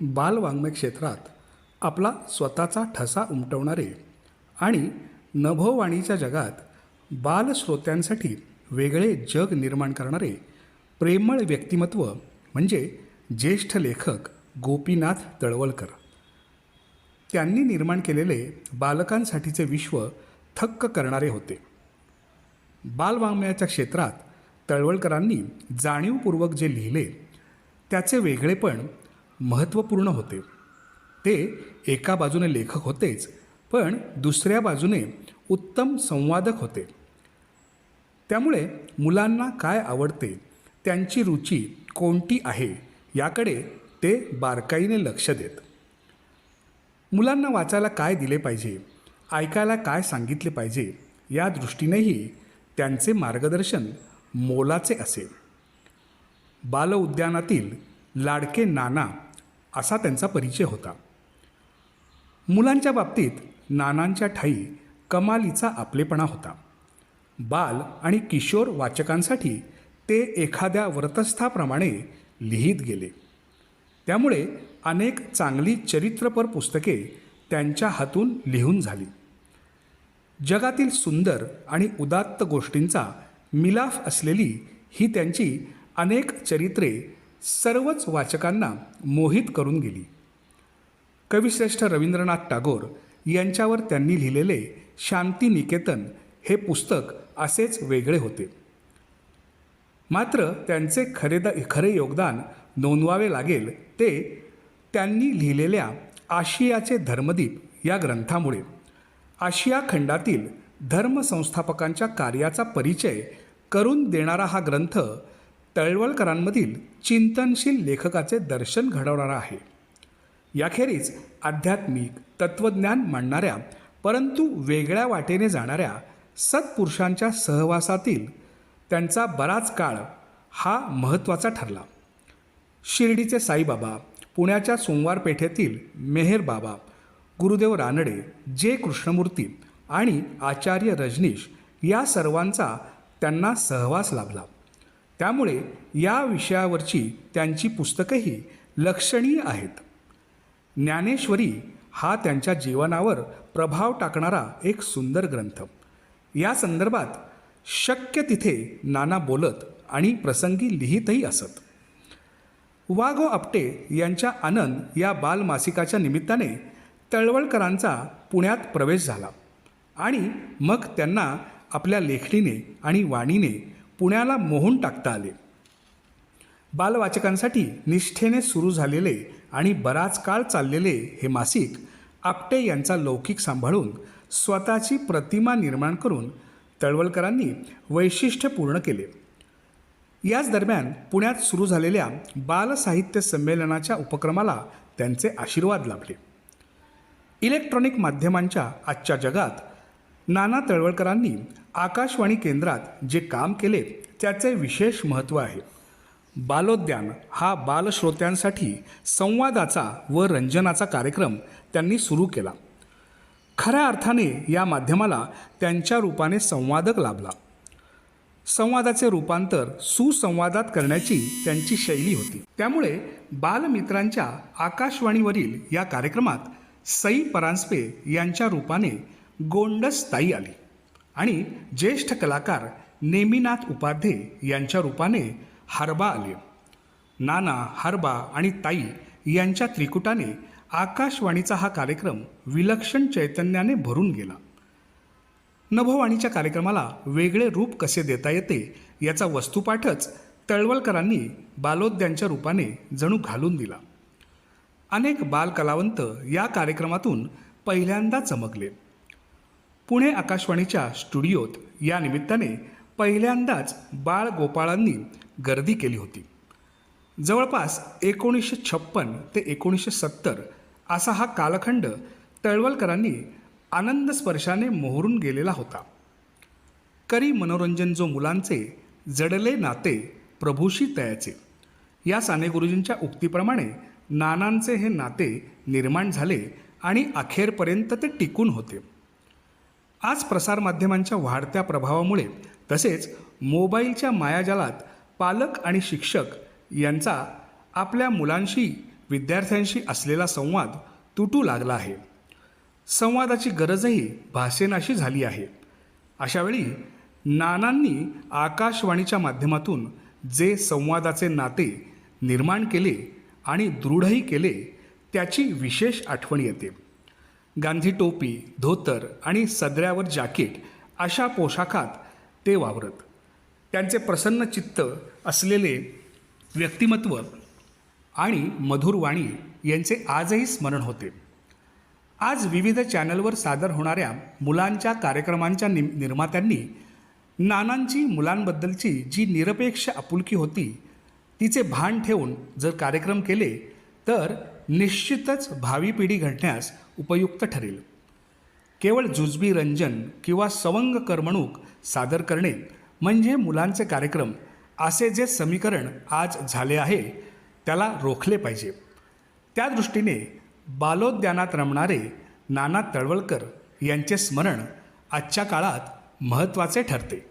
बालवाङ्मय क्षेत्रात आपला स्वतःचा ठसा उमटवणारे आणि नभोवाणीच्या जगात बालश्रोत्यांसाठी वेगळे जग निर्माण करणारे प्रेमळ व्यक्तिमत्व म्हणजे ज्येष्ठ लेखक गोपीनाथ तळवलकर. त्यांनी निर्माण केलेले बालकांसाठीचे विश्व थक्क करणारे होते. बालवाङ्मयाच्या क्षेत्रात तळवळकरांनी जाणीवपूर्वक जे लिहिले त्याचे वेगळेपण महत्त्वपूर्ण होते. ते एका बाजूने लेखक होतेच पण दुसऱ्या बाजूने उत्तम संवादक होते. त्यामुळे मुलांना काय आवडते त्यांची रुची कोणती आहे याकडे ते बारकाईने लक्ष देत. मुलांना वाचायला काय दिले पाहिजे ऐकायला काय सांगितले पाहिजे या दृष्टीनेही त्यांचे मार्गदर्शन मोलाचे असे. बालउद्यानातील लाडके नाना असा त्यांचा परिचय होता. मुलांच्या बाबतीत नानांच्या ठाई कमालीचा आपलेपणा होता. बाल आणि किशोर वाचकांसाठी ते एखाद्या व्रतस्थाप्रमाणे लिहित गेले. त्यामुळे अनेक चांगली चरित्रपर पुस्तके त्यांच्या हातून लिहून झाली. जगातील सुंदर आणि उदात्त गोष्टींचा मिलाफ असलेली ही त्यांची अनेक चरित्रे सर्वच वाचकांना मोहित करून गेली. कविश्रेष्ठ रवींद्रनाथ टागोर यांच्यावर त्यांनी लिहिलेले शांती निकेतन हे पुस्तक असेच वेगळे होते. मात्र त्यांचे खरेद खरे योगदान नोंदवावे लागेल ते त्यांनी लिहिलेल्या आशियाचे धर्मदीप या ग्रंथामुळे. आशिया खंडातील धर्मसंस्थापकांच्या कार्याचा परिचय करून देणारा हा ग्रंथ तळवलकरांमधील चिंतनशील लेखकाचे दर्शन घडवणारा आहे. याखेरीज आध्यात्मिक तत्त्वज्ञान मांडणाऱ्या परंतु वेगळ्या वाटेने जाणाऱ्या सत्पुरुषांच्या सहवासातील त्यांचा बराच काळ हा महत्त्वाचा ठरला. शिर्डीचे साईबाबा पुण्याच्या सोमवार पेठेतील बाबा गुरुदेव रानडे जे. कृष्णमूर्ती आणि आचार्य रजनीश या सर्वांचा त्यांना सहवास लाभला. त्यामुळे या विषयावरची त्यांची पुस्तकंही लक्षणीय आहेत. ज्ञानेश्वरी हा त्यांच्या जीवनावर प्रभाव टाकणारा एक सुंदर ग्रंथ. या संदर्भात शक्य तिथे नाना बोलत आणि प्रसंगी लिहितही असत. वाघो आपटे यांच्या आनंद या बालमासिकाच्या निमित्ताने तळवळकरांचा पुण्यात प्रवेश झाला आणि मग त्यांना आपल्या लेखणीने आणि वाणीने पुण्याला मोहून टाकता आले. बालवाचकांसाठी निष्ठेने सुरू झालेले आणि बराच काळ चाललेले हे मासिक आपटे यांचा लौकिक सांभाळून स्वतःची प्रतिमा निर्माण करून तळवलकरांनी वैशिष्ट्य पूर्ण केले. याच दरम्यान पुण्यात सुरू झालेल्या बालसाहित्य संमेलनाच्या उपक्रमाला त्यांचे आशीर्वाद लाभले. इलेक्ट्रॉनिक माध्यमांच्या आजच्या जगात नाना तळवळकरांनी आकाशवाणी केंद्रात जे काम केले त्याचे विशेष महत्त्व आहे. बालोद्यान हा बालश्रोत्यांसाठी संवादाचा व रंजनाचा कार्यक्रम त्यांनी सुरू केला. खऱ्या अर्थाने या माध्यमाला त्यांच्या रूपाने संवादक लाभला. संवादाचे रूपांतर सुसंवादात करण्याची त्यांची शैली होती. त्यामुळे बालमित्रांच्या आकाशवाणीवरील या कार्यक्रमात सई परांजपे यांच्या रूपाने गोंडस ताई आली. आणि ज्येष्ठ कलाकार नेमिनाथ उपाध्ये यांच्या रूपाने हरबा आले. नाना हरबा आणि ताई यांच्या त्रिकुटाने आकाशवाणीचा हा कार्यक्रम विलक्षण चैतन्याने भरून गेला. नभोवाणीच्या कार्यक्रमाला वेगळे रूप कसे देता येते याचा वस्तुपाठच तळवलकरांनी बालोद्यांच्या रूपाने जणू घालून दिला. अनेक बालकलावंत या कार्यक्रमातून पहिल्यांदा चमकले. पुणे आकाशवाणीच्या स्टुडिओत या निमित्ताने पहिल्यांदाच बाळ गोपाळांनी गर्दी केली होती. जवळपास एकोणीसशे छप्पन ते एकोणीसशे सत्तर असा हा कालखंड तळवलकरांनी आनंद स्पर्शाने मोहरून गेलेला होता. करी मनोरंजन जो मुलांचे जडले नाते प्रभूशी तयाचे. या साने गुरुजींच्या उक्तीप्रमाणे नानांचे हे नाते निर्माण झाले आणि अखेरपर्यंत ते टिकून होते. आज प्रसारमाध्यमांच्या वाढत्या प्रभावामुळे तसेच मोबाईलच्या मायाजालात पालक आणि शिक्षक यांचा आपल्या मुलांशी विद्यार्थ्यांशी असलेला संवाद तुटू लागला आहे. संवादाची गरजही भाषेनाशी झाली आहे. अशावेळी नानांनी आकाशवाणीच्या माध्यमातून जे संवादाचे नाते निर्माण केले आणि दृढही केले त्याची विशेष आठवण येते. गांधी टोपी धोतर आणि सदऱ्यावर जॅकेट अशा पोशाखात ते वावरत. त्यांचे प्रसन्न चित्त असलेले व्यक्तिमत्व आणि मधुर वाणी यांचे आजही स्मरण होते. आज विविध चॅनलवर सादर होणाऱ्या मुलांच्या कार्यक्रमांच्या नि निर्मात्यांनी नानांची मुलांबद्दलची जी निरपेक्ष आपुलकी होती तिचे भान ठेवून जर कार्यक्रम केले तर निश्चितच भावी पिढी घडण्यास उपयुक्त ठरेल. केवळ जुजबी रंजन किंवा सवंग करमणूक सादर करणे म्हणजे मुलांचे कार्यक्रम असे जे समीकरण आज झाले आहे त्याला रोखले पाहिजे. त्या दृष्टीने बालोद्यानात रमणारे नाना तळवळकर यांचे स्मरण आजच्या काळात महत्त्वाचे ठरते.